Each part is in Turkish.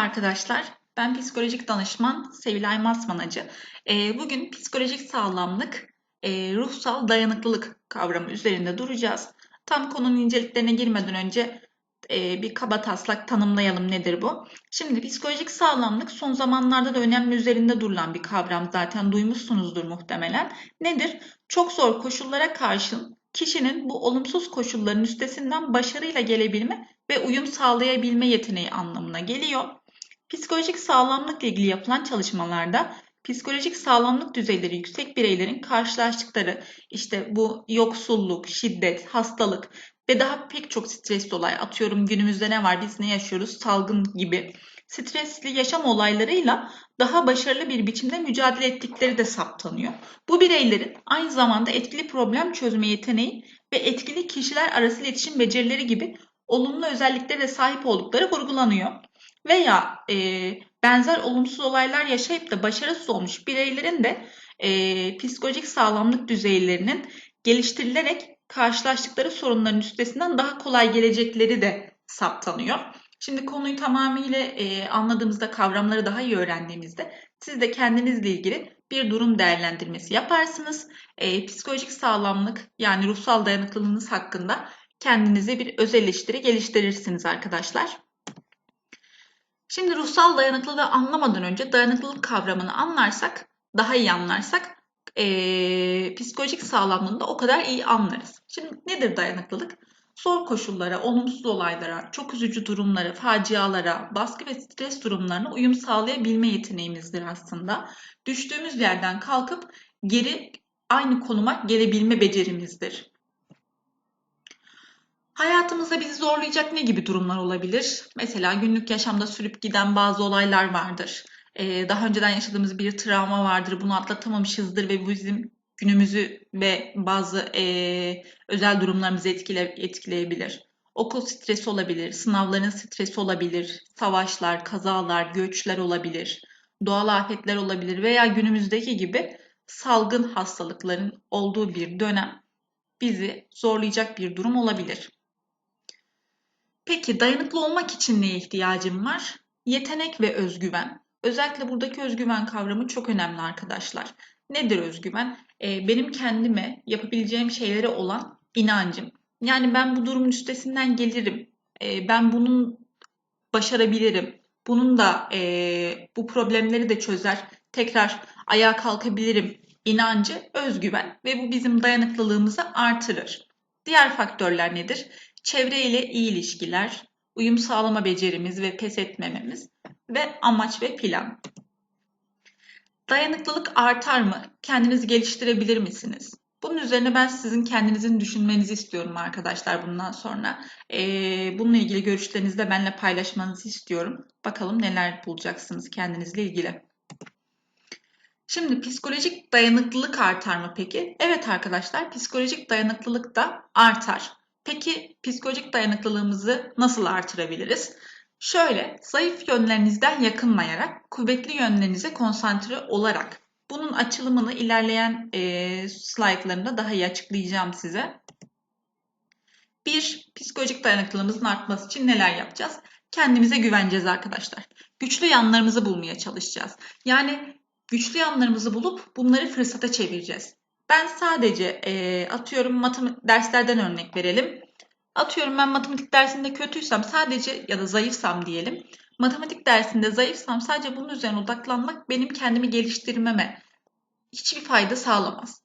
Arkadaşlar, ben psikolojik danışman Sevilay Masmanacı. Ee, bugün psikolojik sağlamlık, e, ruhsal dayanıklılık kavramı üzerinde duracağız. Tam konunun inceliklerine girmeden önce e, bir kaba taslak tanımlayalım nedir bu. Şimdi psikolojik sağlamlık son zamanlarda da önemli üzerinde durulan bir kavram zaten duymuşsunuzdur muhtemelen. Nedir? Çok zor koşullara karşın kişinin bu olumsuz koşulların üstesinden başarıyla gelebilme ve uyum sağlayabilme yeteneği anlamına geliyor. Psikolojik sağlamlıkla ilgili yapılan çalışmalarda psikolojik sağlamlık düzeyleri yüksek bireylerin karşılaştıkları işte bu yoksulluk, şiddet, hastalık ve daha pek çok stresli olay atıyorum günümüzde ne var biz ne yaşıyoruz salgın gibi stresli yaşam olaylarıyla daha başarılı bir biçimde mücadele ettikleri de saptanıyor. Bu bireylerin aynı zamanda etkili problem çözme yeteneği ve etkili kişiler arası iletişim becerileri gibi olumlu özelliklere sahip oldukları vurgulanıyor veya e, benzer olumsuz olaylar yaşayıp da başarısız olmuş bireylerin de e, psikolojik sağlamlık düzeylerinin geliştirilerek karşılaştıkları sorunların üstesinden daha kolay gelecekleri de saptanıyor. Şimdi konuyu tamamıyla e, anladığımızda, kavramları daha iyi öğrendiğimizde siz de kendinizle ilgili bir durum değerlendirmesi yaparsınız. E, psikolojik sağlamlık yani ruhsal dayanıklılığınız hakkında kendinize bir öz eleştiri geliştirirsiniz arkadaşlar. Şimdi ruhsal dayanıklılığı anlamadan önce dayanıklılık kavramını anlarsak, daha iyi anlarsak e, psikolojik sağlamlığını da o kadar iyi anlarız. Şimdi nedir dayanıklılık? Zor koşullara, olumsuz olaylara, çok üzücü durumlara, facialara, baskı ve stres durumlarına uyum sağlayabilme yeteneğimizdir aslında. Düştüğümüz yerden kalkıp geri aynı konuma gelebilme becerimizdir. Hayatımızda bizi zorlayacak ne gibi durumlar olabilir? Mesela günlük yaşamda sürüp giden bazı olaylar vardır. Ee, daha önceden yaşadığımız bir travma vardır, bunu atlatamamışızdır ve bu bizim günümüzü ve bazı e, özel durumlarımızı etkile, etkileyebilir. Okul stresi olabilir, sınavların stresi olabilir, savaşlar, kazalar, göçler olabilir, doğal afetler olabilir veya günümüzdeki gibi salgın hastalıkların olduğu bir dönem bizi zorlayacak bir durum olabilir. Peki dayanıklı olmak için neye ihtiyacım var? Yetenek ve özgüven. Özellikle buradaki özgüven kavramı çok önemli arkadaşlar. Nedir özgüven? Ee, benim kendime yapabileceğim şeylere olan inancım. Yani ben bu durumun üstesinden gelirim. Ee, ben bunun başarabilirim. Bunun da e, bu problemleri de çözer. Tekrar ayağa kalkabilirim inancı, özgüven ve bu bizim dayanıklılığımızı artırır. Diğer faktörler nedir? Çevre ile iyi ilişkiler, uyum sağlama becerimiz ve pes etmememiz ve amaç ve plan. Dayanıklılık artar mı? Kendinizi geliştirebilir misiniz? Bunun üzerine ben sizin kendinizin düşünmenizi istiyorum arkadaşlar bundan sonra. Ee, bununla ilgili görüşlerinizi de benimle paylaşmanızı istiyorum. Bakalım neler bulacaksınız kendinizle ilgili. Şimdi psikolojik dayanıklılık artar mı peki? Evet arkadaşlar psikolojik dayanıklılık da artar. Peki psikolojik dayanıklılığımızı nasıl artırabiliriz? Şöyle, zayıf yönlerinizden yakınmayarak, kuvvetli yönlerinize konsantre olarak. Bunun açılımını ilerleyen e, slaytlarında daha iyi açıklayacağım size. Bir, psikolojik dayanıklılığımızın artması için neler yapacağız? Kendimize güveneceğiz arkadaşlar. Güçlü yanlarımızı bulmaya çalışacağız. Yani güçlü yanlarımızı bulup bunları fırsata çevireceğiz. Ben sadece e, atıyorum matematik derslerden örnek verelim. Atıyorum ben matematik dersinde kötüysem sadece ya da zayıfsam diyelim. Matematik dersinde zayıfsam sadece bunun üzerine odaklanmak benim kendimi geliştirmeme hiçbir fayda sağlamaz.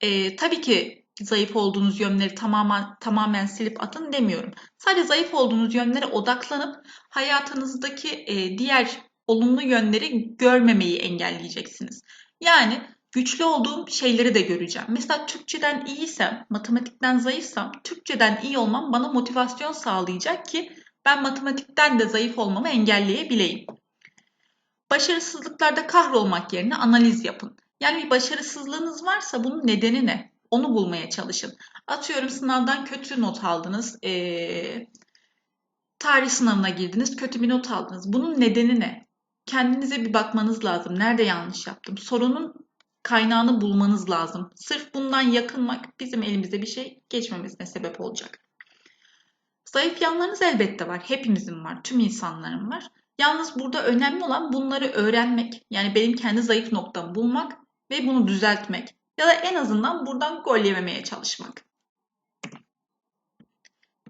E, tabii ki zayıf olduğunuz yönleri tamamen tamamen silip atın demiyorum. Sadece zayıf olduğunuz yönlere odaklanıp hayatınızdaki e, diğer olumlu yönleri görmemeyi engelleyeceksiniz. Yani güçlü olduğum şeyleri de göreceğim. Mesela Türkçeden iyiysem, matematikten zayıfsam, Türkçeden iyi olmam bana motivasyon sağlayacak ki ben matematikten de zayıf olmamı engelleyebileyim. Başarısızlıklarda kahrolmak yerine analiz yapın. Yani bir başarısızlığınız varsa bunun nedeni ne? Onu bulmaya çalışın. Atıyorum sınavdan kötü not aldınız. Ee, tarih sınavına girdiniz, kötü bir not aldınız. Bunun nedeni ne? Kendinize bir bakmanız lazım. Nerede yanlış yaptım? Sorunun kaynağını bulmanız lazım. Sırf bundan yakınmak bizim elimizde bir şey geçmemesine sebep olacak. Zayıf yanlarınız elbette var. Hepimizin var. Tüm insanların var. Yalnız burada önemli olan bunları öğrenmek. Yani benim kendi zayıf noktamı bulmak ve bunu düzeltmek. Ya da en azından buradan gol yememeye çalışmak.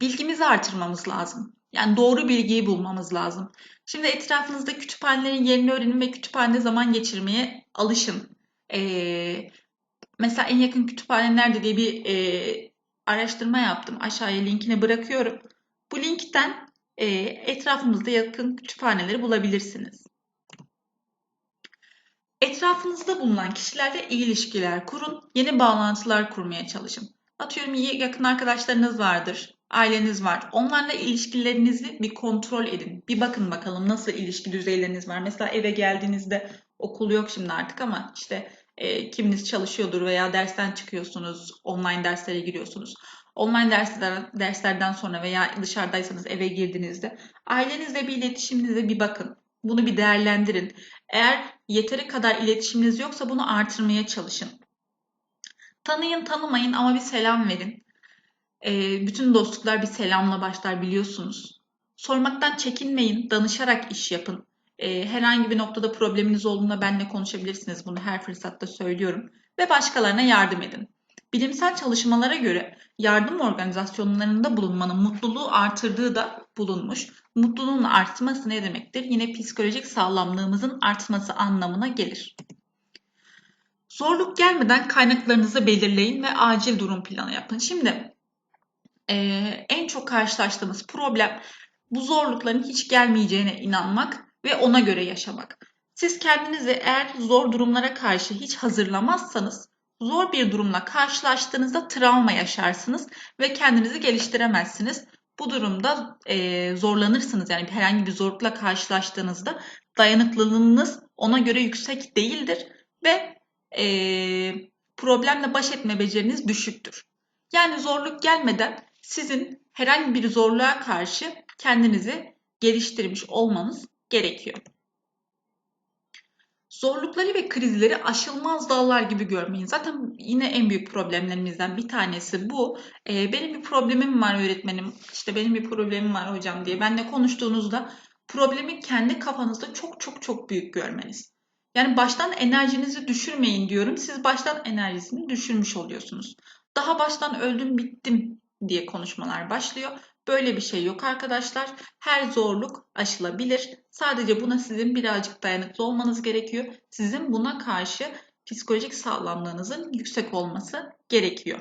Bilgimizi artırmamız lazım. Yani doğru bilgiyi bulmamız lazım. Şimdi etrafınızda kütüphanelerin yerini öğrenin ve kütüphanede zaman geçirmeye alışın. Ee, mesela en yakın kütüphane nerede diye bir e, araştırma yaptım. Aşağıya linkini bırakıyorum. Bu linkten e, etrafımızda yakın kütüphaneleri bulabilirsiniz. Etrafınızda bulunan kişilerle iyi ilişkiler kurun, yeni bağlantılar kurmaya çalışın. Atıyorum yakın arkadaşlarınız vardır, aileniz var. Onlarla ilişkilerinizi bir kontrol edin. Bir bakın bakalım nasıl ilişki düzeyleriniz var. Mesela eve geldiğinizde okul yok şimdi artık ama işte e, kiminiz çalışıyordur veya dersten çıkıyorsunuz, online derslere giriyorsunuz. Online dersler, derslerden sonra veya dışarıdaysanız eve girdiğinizde ailenizle bir iletişiminize bir bakın. Bunu bir değerlendirin. Eğer yeteri kadar iletişiminiz yoksa bunu artırmaya çalışın. Tanıyın tanımayın ama bir selam verin. E, bütün dostluklar bir selamla başlar biliyorsunuz. Sormaktan çekinmeyin, danışarak iş yapın. E, herhangi bir noktada probleminiz olduğunda benimle konuşabilirsiniz. Bunu her fırsatta söylüyorum. Ve başkalarına yardım edin. Bilimsel çalışmalara göre yardım organizasyonlarında bulunmanın mutluluğu artırdığı da bulunmuş. Mutluluğun artması ne demektir? Yine psikolojik sağlamlığımızın artması anlamına gelir. Zorluk gelmeden kaynaklarınızı belirleyin ve acil durum planı yapın. Şimdi e, en çok karşılaştığımız problem bu zorlukların hiç gelmeyeceğine inanmak ve ona göre yaşamak. Siz kendinizi eğer zor durumlara karşı hiç hazırlamazsanız zor bir durumla karşılaştığınızda travma yaşarsınız ve kendinizi geliştiremezsiniz. Bu durumda e, zorlanırsınız yani herhangi bir zorlukla karşılaştığınızda dayanıklılığınız ona göre yüksek değildir ve e, problemle baş etme beceriniz düşüktür. Yani zorluk gelmeden sizin herhangi bir zorluğa karşı kendinizi geliştirmiş olmanız gerekiyor. Zorlukları ve krizleri aşılmaz dağlar gibi görmeyin. Zaten yine en büyük problemlerimizden bir tanesi bu. Ee, benim bir problemim var öğretmenim, işte benim bir problemim var hocam diye. Benle konuştuğunuzda problemi kendi kafanızda çok çok çok büyük görmeniz. Yani baştan enerjinizi düşürmeyin diyorum. Siz baştan enerjisini düşürmüş oluyorsunuz. Daha baştan öldüm bittim diye konuşmalar başlıyor. Böyle bir şey yok arkadaşlar. Her zorluk aşılabilir. Sadece buna sizin birazcık dayanıklı olmanız gerekiyor. Sizin buna karşı psikolojik sağlamlığınızın yüksek olması gerekiyor.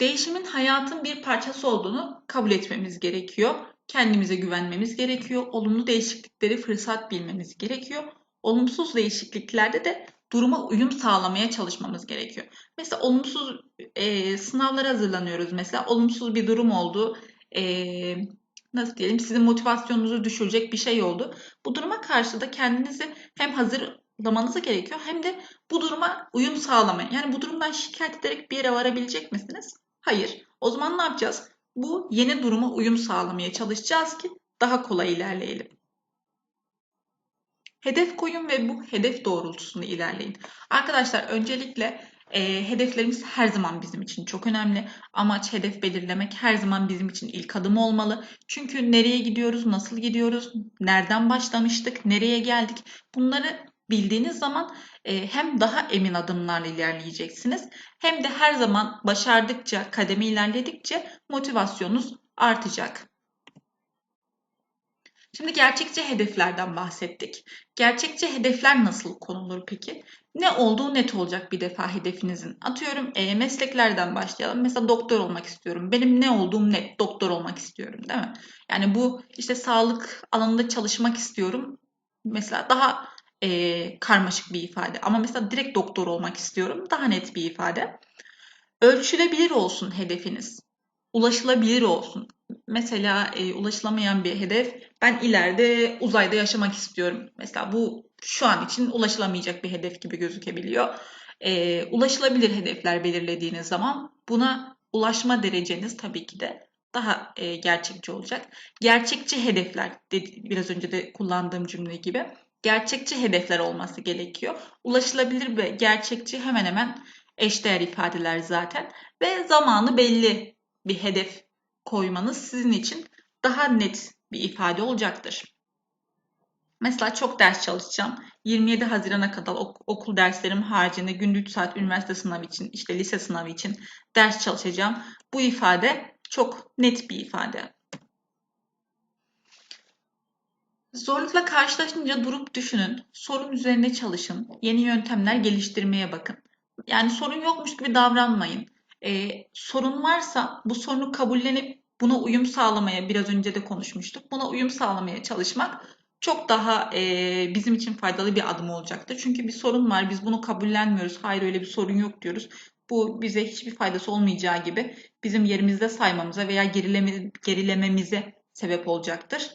Değişimin hayatın bir parçası olduğunu kabul etmemiz gerekiyor. Kendimize güvenmemiz gerekiyor. Olumlu değişiklikleri fırsat bilmemiz gerekiyor. Olumsuz değişikliklerde de duruma uyum sağlamaya çalışmamız gerekiyor. Mesela olumsuz e, sınavlara hazırlanıyoruz. Mesela olumsuz bir durum oldu. E, nasıl diyelim sizin motivasyonunuzu düşürecek bir şey oldu. Bu duruma karşı da kendinizi hem hazırlamanız gerekiyor hem de bu duruma uyum sağlamaya. Yani bu durumdan şikayet ederek bir yere varabilecek misiniz? Hayır. O zaman ne yapacağız? Bu yeni duruma uyum sağlamaya çalışacağız ki daha kolay ilerleyelim. Hedef koyun ve bu hedef doğrultusunda ilerleyin. Arkadaşlar öncelikle e, hedeflerimiz her zaman bizim için çok önemli. Amaç, hedef belirlemek her zaman bizim için ilk adım olmalı. Çünkü nereye gidiyoruz, nasıl gidiyoruz, nereden başlamıştık, nereye geldik bunları bildiğiniz zaman e, hem daha emin adımlarla ilerleyeceksiniz hem de her zaman başardıkça, kademe ilerledikçe motivasyonunuz artacak. Şimdi gerçekçi hedeflerden bahsettik. Gerçekçi hedefler nasıl konulur peki? Ne olduğu net olacak bir defa hedefinizin. Atıyorum e, mesleklerden başlayalım. Mesela doktor olmak istiyorum. Benim ne olduğum net. Doktor olmak istiyorum değil mi? Yani bu işte sağlık alanında çalışmak istiyorum. Mesela daha e, karmaşık bir ifade. Ama mesela direkt doktor olmak istiyorum. Daha net bir ifade. Ölçülebilir olsun hedefiniz. Ulaşılabilir olsun mesela e, ulaşılamayan bir hedef. Ben ileride uzayda yaşamak istiyorum. Mesela bu şu an için ulaşılamayacak bir hedef gibi gözükebiliyor. E, ulaşılabilir hedefler belirlediğiniz zaman buna ulaşma dereceniz tabii ki de daha e, gerçekçi olacak. Gerçekçi hedefler, dedi, biraz önce de kullandığım cümle gibi, gerçekçi hedefler olması gerekiyor. Ulaşılabilir ve gerçekçi hemen hemen eşdeğer ifadeler zaten ve zamanı belli bir hedef koymanız sizin için daha net bir ifade olacaktır. Mesela çok ders çalışacağım. 27 Haziran'a kadar ok- okul derslerim haricinde günde 3 saat üniversite sınavı için, işte lise sınavı için ders çalışacağım. Bu ifade çok net bir ifade. Zorlukla karşılaşınca durup düşünün, sorun üzerine çalışın, yeni yöntemler geliştirmeye bakın. Yani sorun yokmuş gibi davranmayın. Ee, sorun varsa bu sorunu kabullenip buna uyum sağlamaya, biraz önce de konuşmuştuk, buna uyum sağlamaya çalışmak çok daha e, bizim için faydalı bir adım olacaktır. Çünkü bir sorun var, biz bunu kabullenmiyoruz, hayır öyle bir sorun yok diyoruz. Bu bize hiçbir faydası olmayacağı gibi bizim yerimizde saymamıza veya gerileme, gerilememize sebep olacaktır.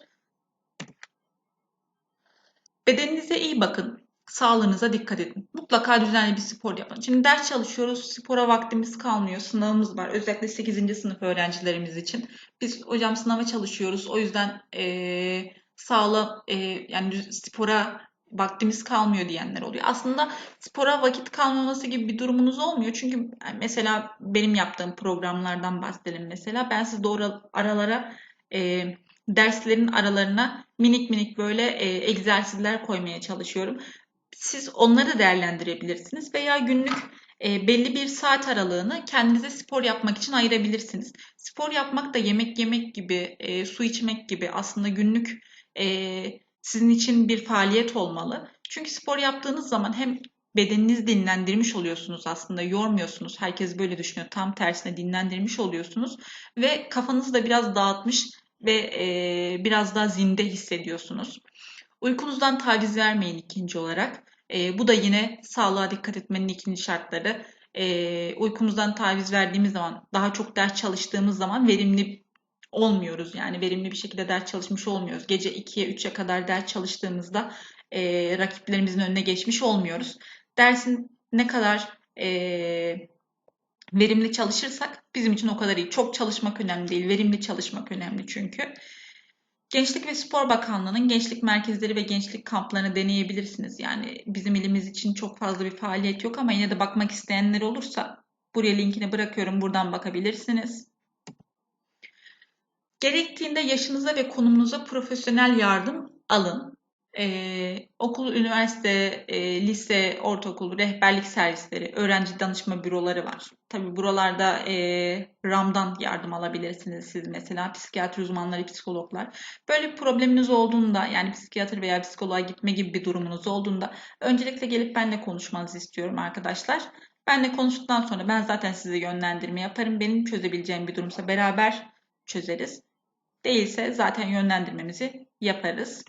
Bedeninize iyi bakın. Sağlığınıza dikkat edin. Mutlaka düzenli bir spor yapın. Şimdi ders çalışıyoruz. Spora vaktimiz kalmıyor. Sınavımız var. Özellikle 8. sınıf öğrencilerimiz için. Biz hocam sınava çalışıyoruz. O yüzden eee sağla eee, yani spora vaktimiz kalmıyor diyenler oluyor. Aslında spora vakit kalmaması gibi bir durumunuz olmuyor. Çünkü mesela benim yaptığım programlardan bahsedelim mesela. Ben size doğru aralara eee, derslerin aralarına minik minik böyle e, egzersizler koymaya çalışıyorum. Siz onları değerlendirebilirsiniz veya günlük e, belli bir saat aralığını kendinize spor yapmak için ayırabilirsiniz. Spor yapmak da yemek yemek gibi, e, su içmek gibi aslında günlük e, sizin için bir faaliyet olmalı. Çünkü spor yaptığınız zaman hem bedeninizi dinlendirmiş oluyorsunuz aslında yormuyorsunuz. Herkes böyle düşünüyor. Tam tersine dinlendirmiş oluyorsunuz ve kafanızı da biraz dağıtmış ve e, biraz daha zinde hissediyorsunuz. Uykunuzdan taviz vermeyin ikinci olarak. E, bu da yine sağlığa dikkat etmenin ikinci şartları. E, uykumuzdan taviz verdiğimiz zaman, daha çok ders çalıştığımız zaman verimli olmuyoruz. Yani verimli bir şekilde ders çalışmış olmuyoruz. Gece 2'ye 3'e kadar ders çalıştığımızda e, rakiplerimizin önüne geçmiş olmuyoruz. Dersin ne kadar e, verimli çalışırsak bizim için o kadar iyi. Çok çalışmak önemli değil, verimli çalışmak önemli çünkü. Gençlik ve Spor Bakanlığı'nın gençlik merkezleri ve gençlik kamplarını deneyebilirsiniz. Yani bizim ilimiz için çok fazla bir faaliyet yok ama yine de bakmak isteyenler olursa buraya linkini bırakıyorum. Buradan bakabilirsiniz. Gerektiğinde yaşınıza ve konumunuza profesyonel yardım alın. Ee, okul, üniversite, e, lise, ortaokul, rehberlik servisleri, öğrenci danışma büroları var. Tabii buralarda e, RAM'dan yardım alabilirsiniz siz mesela psikiyatri uzmanları, psikologlar. Böyle bir probleminiz olduğunda yani psikiyatri veya psikoloğa gitme gibi bir durumunuz olduğunda öncelikle gelip benimle konuşmanızı istiyorum arkadaşlar. Benle konuştuktan sonra ben zaten size yönlendirme yaparım. Benim çözebileceğim bir durumsa beraber çözeriz. Değilse zaten yönlendirmemizi yaparız.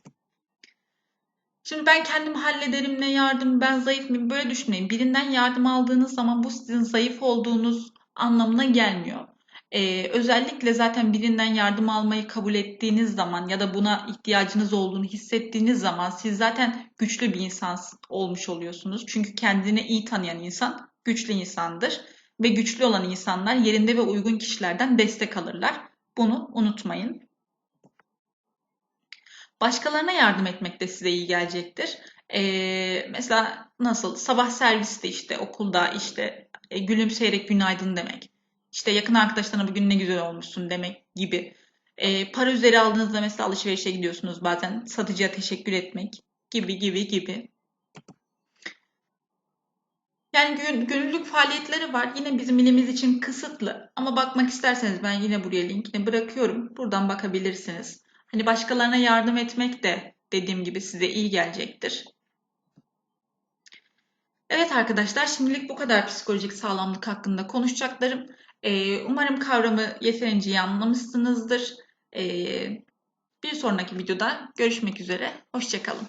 Şimdi ben kendim hallederim ne yardım ben zayıf mıyım böyle düşünmeyin. Birinden yardım aldığınız zaman bu sizin zayıf olduğunuz anlamına gelmiyor. Ee, özellikle zaten birinden yardım almayı kabul ettiğiniz zaman ya da buna ihtiyacınız olduğunu hissettiğiniz zaman siz zaten güçlü bir insan olmuş oluyorsunuz. Çünkü kendini iyi tanıyan insan güçlü insandır ve güçlü olan insanlar yerinde ve uygun kişilerden destek alırlar. Bunu unutmayın. Başkalarına yardım etmek de size iyi gelecektir. Ee, mesela nasıl? Sabah serviste işte okulda işte e, gülümseyerek günaydın demek. İşte yakın arkadaşlarına bugün ne güzel olmuşsun demek gibi. Ee, para üzeri aldığınızda mesela alışverişe gidiyorsunuz bazen satıcıya teşekkür etmek gibi gibi gibi. Yani gön- gönüllülük faaliyetleri var. Yine bizim ilimiz için kısıtlı. Ama bakmak isterseniz ben yine buraya linkini bırakıyorum. Buradan bakabilirsiniz. Hani başkalarına yardım etmek de dediğim gibi size iyi gelecektir. Evet arkadaşlar şimdilik bu kadar psikolojik sağlamlık hakkında konuşacaklarım. Ee, umarım kavramı yeterince iyi anlamışsınızdır. Ee, bir sonraki videoda görüşmek üzere. Hoşçakalın.